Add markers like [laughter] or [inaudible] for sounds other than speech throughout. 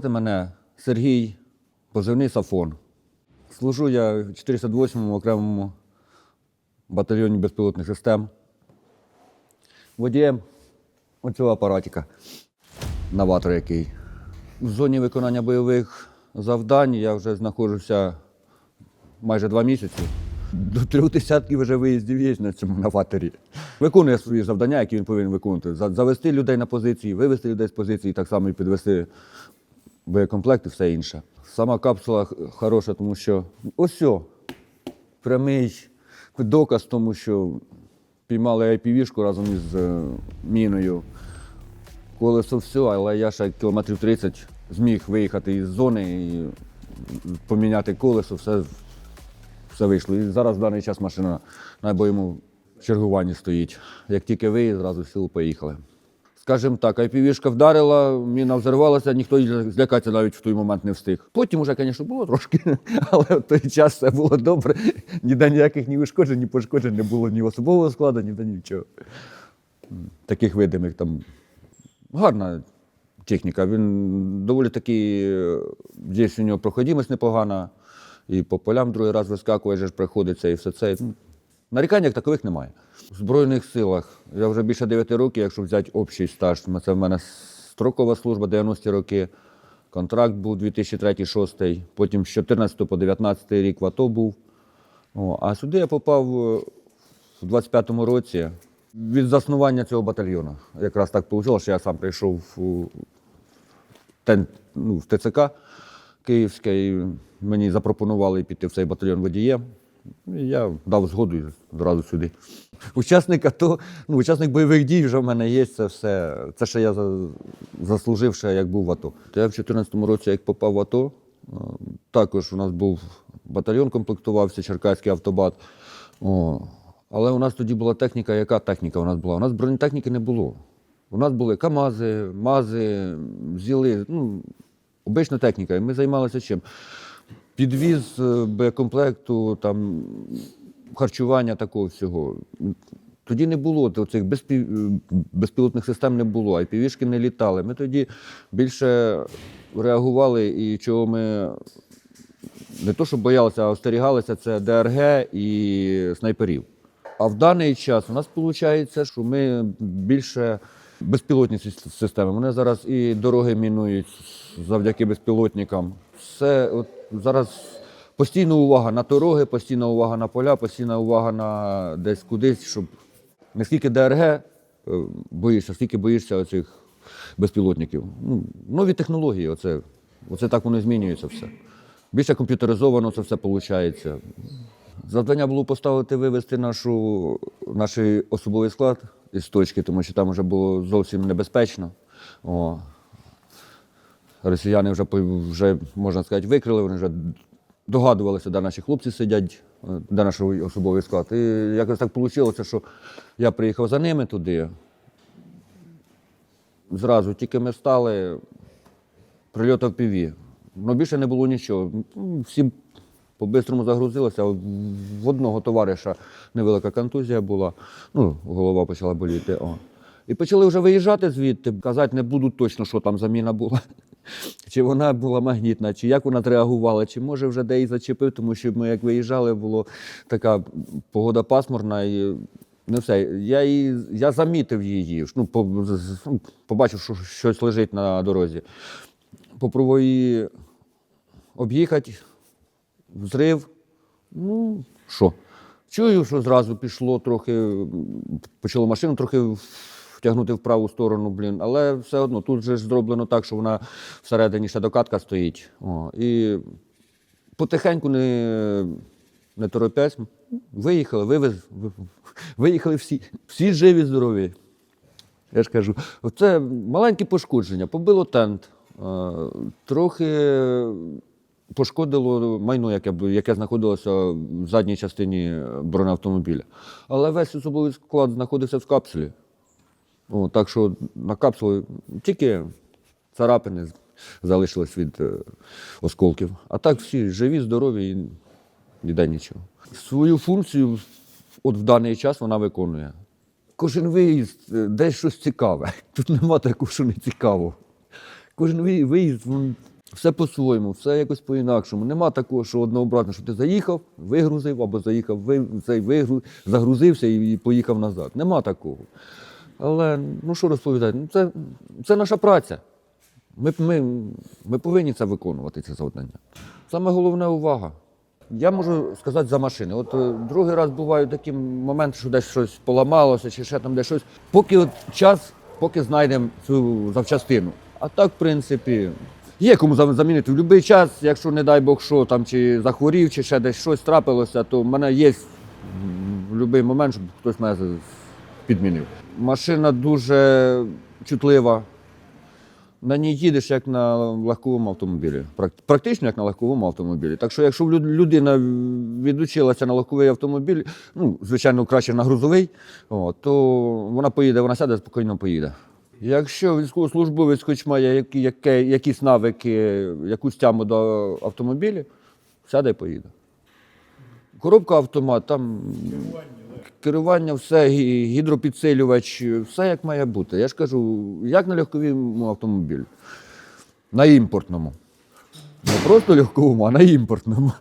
Звати мене Сергій, позивний Сафон. Служу я в 408-му окремому батальйоні безпілотних систем. Водієм оцього апаратика, новатор який. В зоні виконання бойових завдань я вже знаходжуся майже два місяці. До трьох десятків вже виїздів є на цьому новаторі. Виконує свої завдання, які він повинен виконувати. Завести людей на позиції, вивести людей з позиції, так само і підвести боєкомплект і все інше. Сама капсула хороша, тому що ось прямий доказ тому, що піймали IPV-шку разом із е, міною. Колесо все, але я ще кілометрів 30 зміг виїхати із зони і поміняти колесо, все, все вийшло. І зараз в даний час машина на бойовому чергуванні стоїть. Як тільки виїзд, зразу силу поїхали. Скажімо так, IPV-шка вдарила, міна взорвалася, ніхто злякатися навіть в той момент не встиг. Потім вже, звісно, було трошки, [laughs] але в той час все було добре. Ніде ніяких ні ушкоджень, ні пошкоджень не було ні особового складу, ніде нічого. Таких видимих там гарна техніка. Він доволі таки, е, десь у нього проходимость непогана, і по полям другий раз вискакує, приходиться, і все це. Нарікань як такових немає. В Збройних силах я вже більше 9 років, якщо взяти общий стаж, це в мене строкова служба 90 роки. Контракт був 2003-2006, потім з 14 по 19 рік в АТО був. О, а сюди я попав е, в 25-му році від заснування цього батальйону. Якраз так вийшло, що я сам прийшов у тен, ну, в ТЦК Київське, і мені запропонували піти в цей батальйон водієм. Я дав згоду і одразу сюди. Учасник АТО, ну, учасник бойових дій вже в мене є, це все. Це ще я заслужив, ще як був в АТО. То я в 2014 році, як попав в АТО, е, також у нас був батальйон, комплектувався, Черкаський автобат. О. Але у нас тоді була техніка, яка техніка у нас була? У нас бронетехніки не було. У нас були КАМАЗи, МАЗи, ЗІЛи, ну, обична техніка. І ми займалися чим? Підвіз е, боєкомплекту, там, харчування такого всього. Тоді не було цих безпі... безпілотних систем не було, IPV-шки не літали. Ми тоді більше реагували і чого ми не то, що боялися, а остерігалися, це ДРГ і снайперів. А в даний час у нас виходить, що ми більше безпілотні системи. Вони зараз і дороги мінують завдяки безпілотникам. Все от зараз постійна увага на дороги, постійна увага на поля, постійна увага на десь кудись, щоб не скільки ДРГ е, боїшся, скільки боїшся оцих безпілотників. Ну, нові технології, оце, оце так воно змінюється все. Більше комп'ютеризовано це все виходить. Завдання було поставити вивести нашу, наш особовий склад із точки, тому що там вже було зовсім небезпечно. О. Росіяни вже, вже, можна сказати, викрили, вони вже догадувалися, де наші хлопці сидять, е, де наш особовий склад. І якось так вийшло, що я приїхав за ними туди. Зразу тільки ми стали, прильот піві. Ну, більше не було нічого. Всі по-бистрому загрузилися. В одного товариша невелика контузія була, ну, голова почала боліти. О. І почали вже виїжджати звідти, казати не буду точно, що там заміна була. Чи вона була магнітна, чи як вона реагувала, чи може вже де і зачепив, тому що ми як виїжджали, було така погода пасмурна і не все. Я, її, я замітив її, ну, ну, побачив, що щось лежить на дорозі. Попробував її об'їхати, взрив. Ну, що? Чую, що зразу пішло трохи, почало машину трохи втягнути в праву сторону, блін. Але все одно тут же зроблено так, що вона всередині ще докатка стоїть. О, і потихеньку не, не торопясь, виїхали, вивез, виїхали всі. Всі живі, здорові. Я ж кажу, це маленькі пошкодження. Побило тент, е, трохи пошкодило майно, яке, яке знаходилося в задній частині бронеавтомобіля. Але весь особовий склад знаходився в капсулі. О, так що на капсулі тільки царапини залишились від е, осколків. А так всі живі, здорові і ніде нічого. Свою функцію от в даний час вона виконує. Кожен виїзд е, десь щось цікаве. [laughs] Тут нема такого, що не цікаво. Кожен виїзд, Все по-своєму, все якось по-інакшому. Нема такого, що однообразно, що ти заїхав, вигрузив, або заїхав, цей вигру, загрузився і поїхав назад. Нема такого. Але ну що розповідати? Ну, це, це наша праця. Ми, ми, ми повинні це виконувати, ці завдання. Саме головне увага. Я можу сказати за машини. От е, другий раз бувають такі моменти, що десь щось поламалося, чи ще там десь щось. Поки от час, поки знайдемо цю запчастину. А так, в принципі, є кому замінити в будь-який час, якщо, не дай Бог, що там чи захворів, чи ще десь щось трапилося, то в мене є в будь-який момент, щоб хтось мене підмінив. Машина дуже чутлива. На ній їдеш як на легковому автомобілі. Практично як на легковому автомобілі. Так що, якщо люд- людина відучилася на легковий автомобіль, ну, звичайно, краще на грузовий, то вона поїде, вона сяде, спокійно поїде. Якщо військовослужбовець хоч має якісь навики, якусь тяму до автомобіля, сяде і поїде. Коробка автомат, там керування, все, гідропідсилювач, все як має бути. Я ж кажу, як на легковому автомобілі. На імпортному. Не просто легковому, а на імпортному.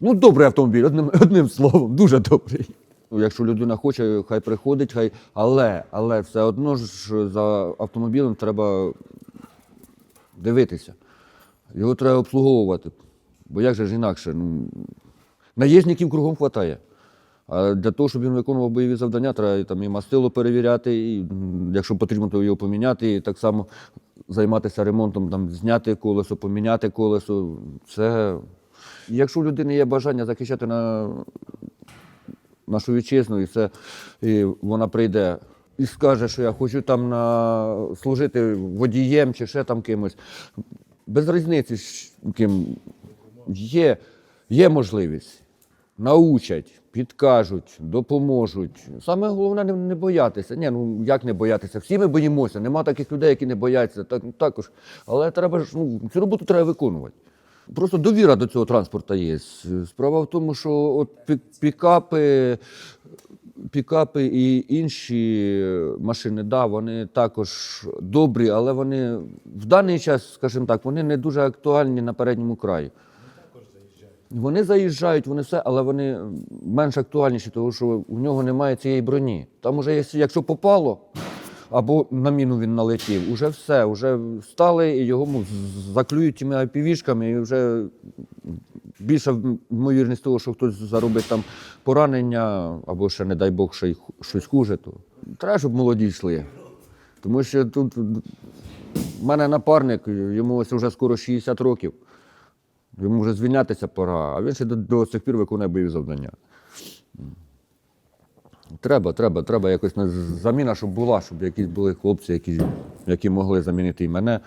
Ну, добрий автомобіль, одним, одним словом, дуже добрий. Ну, Якщо людина хоче, хай приходить, хай. Але, але все одно ж за автомобілем треба дивитися. Його треба обслуговувати. Бо як же ж інакше? Ну, наїзників кругом вистачає. А для того, щоб він виконував бойові завдання, треба там, і мастило перевіряти, і якщо потрібно, то його поміняти, і так само займатися ремонтом, там, зняти колесо, поміняти колесо. Це... Якщо у людини є бажання захищати на нашу вітчизну, і, це, і вона прийде і скаже, що я хочу там на, служити водієм чи ще там кимось. Без різниці ким є, є можливість. Научать, підкажуть, допоможуть. Саме головне не, боятися. Ні, ну як не боятися? Всі ми боїмося. Нема таких людей, які не бояться. Так, також. Але треба ж, ну, цю роботу треба виконувати. Просто довіра до цього транспорту є. Справа в тому, що от пікапи, пікапи і інші машини, да, вони також добрі, але вони в даний час, скажімо так, вони не дуже актуальні на передньому краї. Вони заїжджають, вони все, але вони менш актуальніші, тому що у нього немає цієї броні. Там уже, якщо- попало, або на міну він налетів, уже все, вже стали і його заклюють тими айпівішками, і вже більша ймовірність того, що хтось заробить там поранення, або ще, не дай Бог, ще й щось хуже, то треба, щоб молоді йшли. Тому що тут в мене напарник, йому ось вже скоро 60 років. Йому вже звільнятися пора, а він ще до, до сих пір виконує бойові завдання. Треба, треба, треба якось на- заміна, щоб була, щоб якісь були хлопці, які, які могли замінити і мене.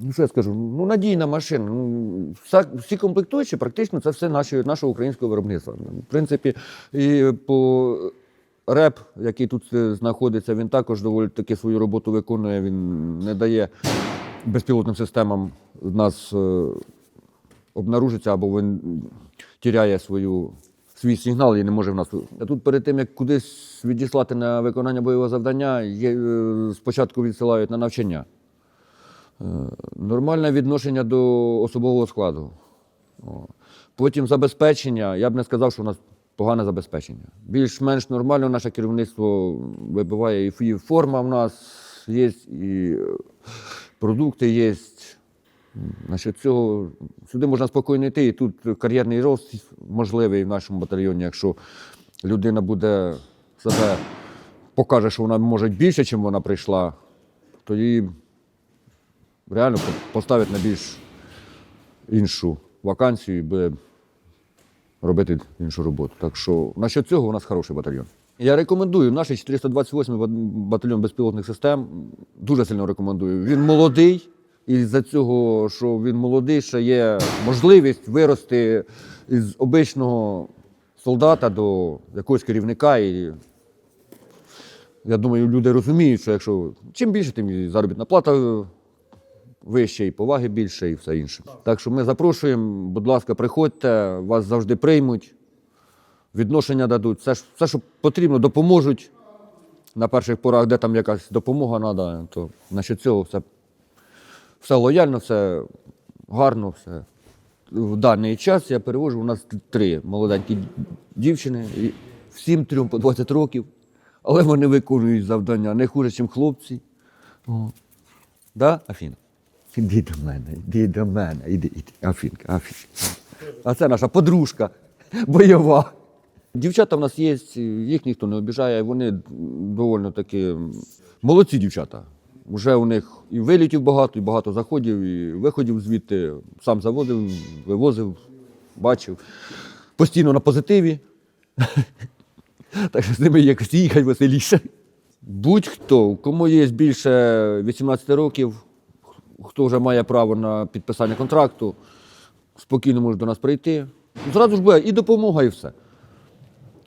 Ну, що я скажу? Ну, надійна машина. Ну, всі комплектуючі, практично це все наші, нашого українського виробництва. В принципі, і по реп, який тут е, знаходиться, він також доволі таки свою роботу виконує. Він не дає безпілотним системам нас е, обнаружиться або він тіряє свою, свій сигнал і не може в нас. А тут перед тим, як кудись відіслати на виконання бойового завдання, є, е, спочатку відсилають на навчання. Е, Нормальне відношення до особового складу. Потім забезпечення. Я б не сказав, що у нас погане забезпечення. Більш-менш нормально наше керівництво вибиває і форма в нас є, і е, продукти є. Значить, цього сюди можна спокійно йти, і тут кар'єрний рост можливий в нашому батальйоні, якщо людина буде себе покаже, що вона може більше, чим вона прийшла, то її реально поставить на більш іншу вакансію і буде робити іншу роботу. Так що насчет цього у нас хороший батальйон. Я рекомендую наш 428 ба- батальйон безпілотних систем. Дуже сильно рекомендую. Він молодий, і за цього, що він молодий, ще є можливість вирости із обичного солдата до якогось керівника. І я думаю, люди розуміють, що якщо чим більше, тим і заробітна плата вище, і поваги більше, і все інше. Так що ми запрошуємо, будь ласка, приходьте, вас завжди приймуть, відношення дадуть, все, все що потрібно, допоможуть на перших порах, де там якась допомога треба, то насчет цього все, все лояльно, все гарно все. В даний час я перевожу, у нас три молоденькі дівчини, всім трьом по 20 років, але вони виконують завдання не хуже, ніж хлопці. О. Да, Афіна? Іди до мене, іди до мене, іди, іди, Афінка, Афінка. А це наша подружка бойова. Дівчата в нас є, їх ніхто не обіжає, вони доволі таки молодці дівчата. Уже у них і вилітів багато, і багато заходів, і виходів звідти. Сам заводив, вивозив, бачив. Постійно на позитиві. [laughs] Так що з ними якось їхати веселіше. Будь-хто, кому є більше 18 років, хто вже має право на підписання контракту, спокійно може до нас прийти. Зразу ж буде і допомога, і все.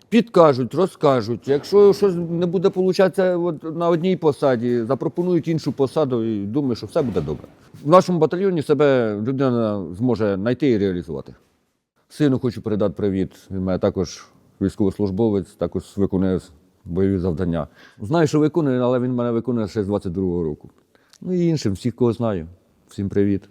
Підкажуть, розкажуть. Якщо щось не буде получатися от на одній посаді, запропонують іншу посаду і думаю, що все буде добре. В нашому батальйоні себе людина зможе знайти і реалізувати. Сину хочу передати привіт. Він мене також військовослужбовець, також виконує бойові завдання. Знаю, що виконує, але він мене виконує ще з 22-го року. Ну і іншим, всіх, кого знаю. Всім привіт.